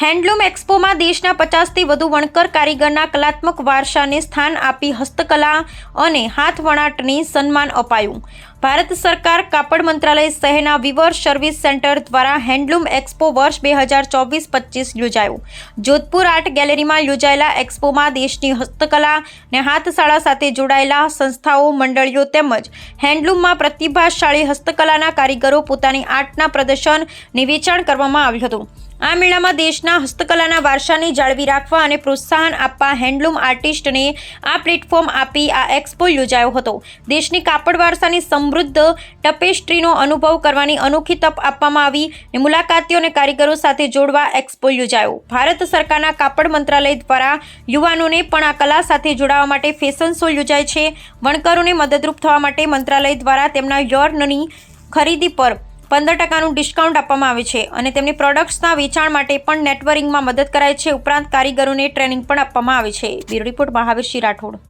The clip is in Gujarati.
હેન્ડલૂમ એક્સપોમાં દેશના પચાસથી વધુ વણકર કારીગરના કલાત્મક વારસાને સ્થાન આપી હસ્તકલા અને હાથવણાટને સન્માન અપાયું. ભારત સરકાર કાપડ મંત્રાલય શહેરના વિવર સર્વિસ સેન્ટર દ્વારા હેન્ડલૂમ એક્સપો વર્ષ બે હજાર ચોવીસ પચીસ યોજાયું. જોધપુર આર્ટ ગેલેરીમાં યોજાયેલા એક્સપોમાં દેશની હસ્તકલા અને હાથશાળા સાથે જોડાયેલા સંસ્થાઓ, મંડળીઓ તેમજ હેન્ડલૂમમાં પ્રતિભાશાળી હસ્તકલાના કારીગરો પોતાની આર્ટના પ્રદર્શન ને વેચાણ કરવામાં આવ્યું હતું. આ મેળામાં દેશના હસ્તકલાના વારસાને જાળવી રાખવા અને પ્રોત્સાહન આપવા હેન્ડલૂમ આર્ટિસ્ટને આ પ્લેટફોર્મ આપી આ એક્સપો યોજાયો હતો. દેશની કાપડ વારસાની સમૃદ્ધ ટપેસ્ટ્રીનો અનુભવ કરવાની અનોખી તક આપવામાં આવી અને મુલાકાતીઓ અને કારીગરો સાથે જોડવા એક્સપો યોજાયો. ભારત સરકારના કાપડ મંત્રાલય દ્વારા યુવાનોને પણ આ કલા સાથે જોડાવા માટે ફેશન શો યોજાય છે. વણકરોને મદદરૂપ થવા માટે મંત્રાલય દ્વારા તેમના યોર્નની ખરીદી પર પંદર ટકાનું ડિસ્કાઉન્ટ આપવામાં આવે છે અને તેમની પ્રોડક્ટ્સના વેચાણ માટે પણ નેટવર્કિંગમાં મદદ કરાય છે. ઉપરાંત કારીગરોને ટ્રેનિંગ પણ આપવામાં આવે છે. Bureau report, Mahavirsinh Rathod.